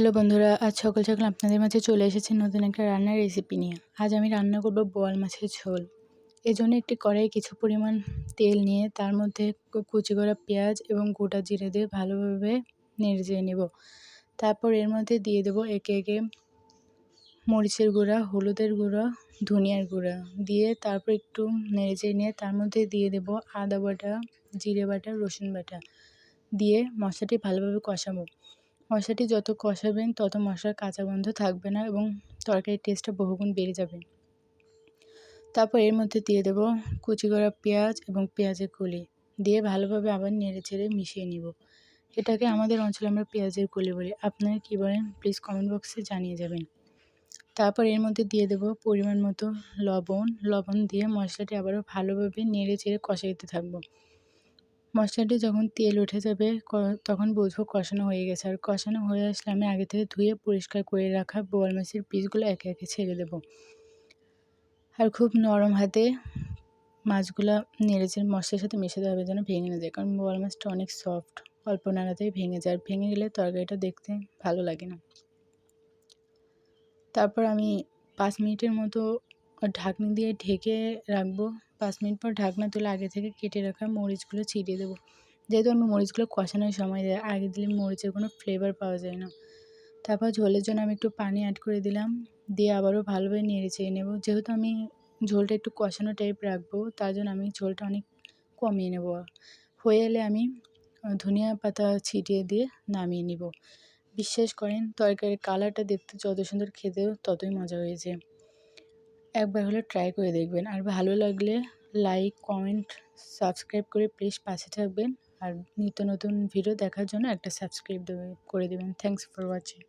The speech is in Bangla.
হ্যালো বন্ধুরা, আজ সকাল সকাল আপনাদের মাঝে চলে এসেছি নতুন একটা রান্নার রেসিপি নিয়ে। আজ আমি রান্না করব বোয়াল মাছের ঝোল। এজন্য একটি কড়াই কিছু পরিমাণ তেল নিয়ে তার মধ্যে কুচি করা পেঁয়াজ এবং গোটা জিরে দিয়ে ভালোভাবে নেড়ে নেব। তারপর এর মধ্যে দিয়ে দেবো একে একে মরিচের গুঁড়া, হলুদের গুঁড়া, ধনিয়ার গুঁড়া। দিয়ে তারপর একটু নেড়ে নিয়ে তার মধ্যে দিয়ে দেবো আদা বাটা, জিরে বাটা, রসুন বাটা। দিয়ে মশলাটি ভালোভাবে কষাবো। মশলাটি যত কষাবেন, তত মশলার কাঁচা গন্ধ থাকবে না এবং তরকারির টেস্টটা বহুগুণ বেড়ে যাবে। তারপর এর মধ্যে দিয়ে দেবো কুচি করা পেঁয়াজ এবং পেঁয়াজের কলি। দিয়ে ভালোভাবে আবার নেড়ে চেড়ে মিশিয়ে নিব। এটাকে আমাদের অঞ্চলে আমরা পেঁয়াজের কলি বলি। আপনারা কী বলেন প্লিজ কমেন্ট বক্সে জানিয়ে যাবেন। তারপর এর মধ্যে দিয়ে দেবো পরিমাণ মতো লবণ। লবণ দিয়ে মশলাটি আবারও ভালোভাবে নেড়ে চেড়ে কষাইতে থাকব। মশলাটি যখন তেল উঠে যাবে তখন বুঝব কষানো হয়ে গেছে। আর কষানো হয়ে আসলে আমি আগে থেকে ধুয়ে পরিষ্কার করে রাখা বোয়াল মাছের পিসগুলো একে একে ছেড়ে দেবো। আর খুব নরম হাতে মাছগুলো নেড়েচেড়ে মশলার সাথে মিশাতে হবে যেন ভেঙে না যায়। কারণ বোয়াল মাছটা অনেক সফট অল্প নাড়াতেই ভেঙে যায়। আর ভেঙে গেলে তরকারিটা দেখতে ভালো লাগে না। তারপর আমি পাঁচ মিনিটের মতো ঢাকনি দিয়ে ঢেকে রাখব। পাঁচ মিনিট পর ঢাকনা তুলে আগে থেকে কেটে রাখা মরিচগুলো ছিটিয়ে দেবো। যেহেতু আমি মরিচগুলো কষানোর সময় দেয়, আগে দিলে মরিচের কোনো ফ্লেভার পাওয়া যায় না। তারপর ঝোলের জন্য আমি একটু পানি অ্যাড করে দিলাম। দিয়ে আবারও ভালোভাবে নেড়ে চেয়ে নেব। যেহেতু আমি ঝোলটা একটু কষানো টাইপ রাখব, তার জন্য আমি ঝোলটা অনেক কমিয়ে নেব। হয়ে এলে আমি ধনিয়া পাতা ছিটিয়ে দিয়ে নামিয়ে নিব। বিশ্বাস করেন, তরকারির কালারটা দেখতে যত সুন্দর খেতেও ততই মজা হয়েছে। একবার হলে ট্রাই করে দেখবেন। আর ভালো লাগলে লাইক কমেন্ট সাবস্ক্রাইব করে প্লিজ পাশে থাকবেন। আর নিত্য নতুন ভিডিও দেখার জন্য একটা সাবস্ক্রাইব করে দেবেন। Thanks for watching